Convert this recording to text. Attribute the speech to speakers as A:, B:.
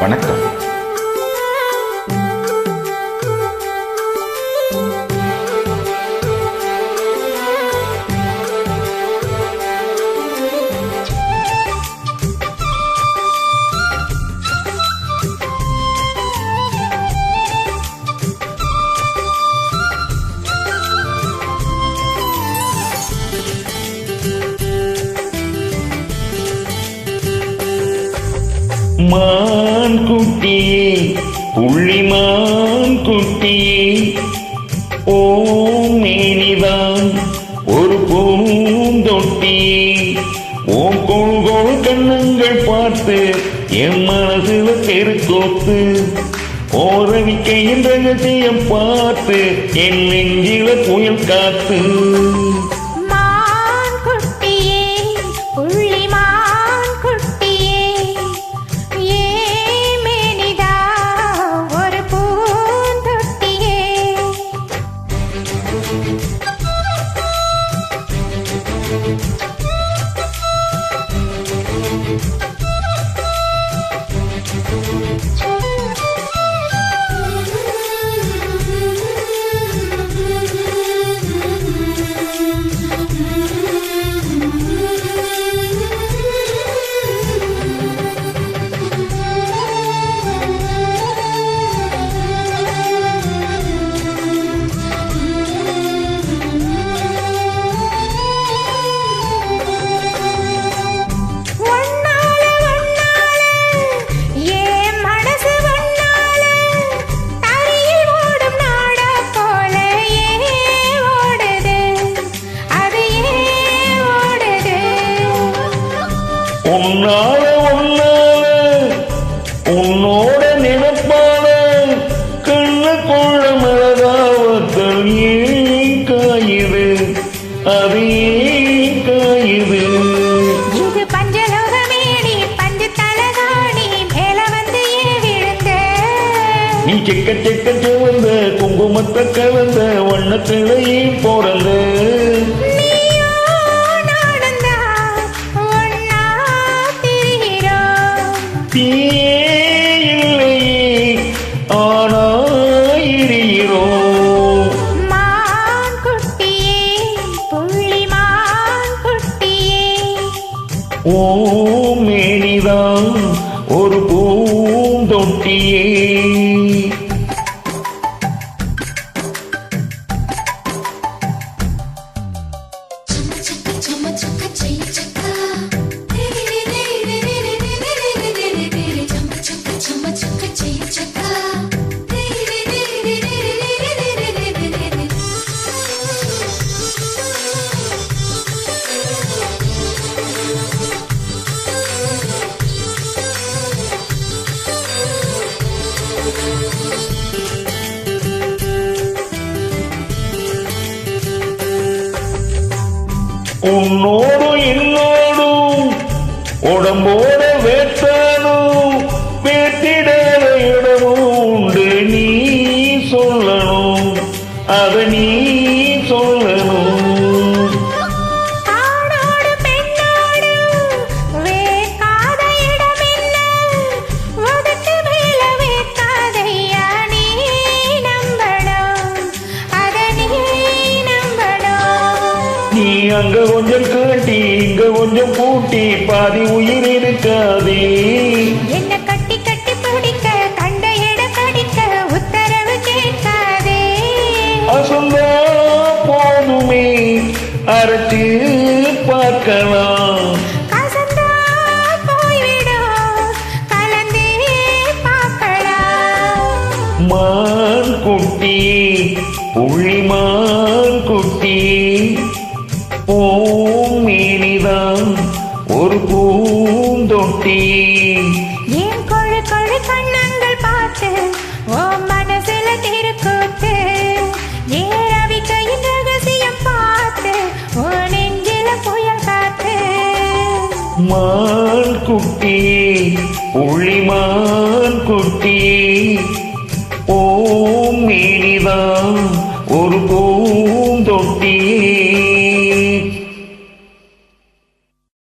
A: வணக்கம்.
B: மான் குட்டியே புள்ளிமான் குட்டியே ஓம் மேனிதான் ஒரு பூந்தொட்டியே. ஓம் கொழு கொழு கண்ணங்கள் பார்த்து என் மனசுல தெருக்கோத்து ஓரவிக்கையின் ரகசியம் பார்த்து என் நெஞ்சில புயல் காத்து. Thank you. உன்னோட நினைப்பால கண்ணுக்குள்ள மிளகாவத்தல் ஏன் காயுது அது ஏன் காயுது
C: இது பஞ்சலோகமேடி பஞ்சு தலகாணி மேல வந்து ஏன் விழுந்த
B: நீ செக்க செக்க சிவந்த குங்குமத்தை கலந்த வண்ணத்திலேயே பிறந்த.
C: நீயோ
B: ஓம் மேனிதா ஒரு பூந்தொட்டியே. உன்னோடு இன்னோடு உடம்போட வேத்தானும் வேட்டிட இடமும் உண்டு நீ சொல்லணும். அதை நீ அங்க கொஞ்சம் காட்டி இங்க கொஞ்சம் பூட்டி பாதி உயிர் இருக்காதே.
C: என்ன கட்டி கட்டி பிடிக்க கண்ட இட கடிக்க உத்தரவு கேட்காதே.
B: அசந்தா போதுமே அரைச்சு
C: பார்க்கலாம்.
B: மான் குட்டி புள்ளிமான் குட்டி. பூமேனிதான் ஒரு பூந்தொட்டி.
C: ஏன் கொழு கொழு கண்ணங்கள் பார்த்து ஓ மனசுல திருக்கூத்து. ஏன் ரவிக்கையின் ரகசியம் பார்த்து ஓ நெஞ்சில புயல் காத்து.
B: மான் குட்டி புள்ளிமான் குட்டி பூமேனிதான் ஒரு பூ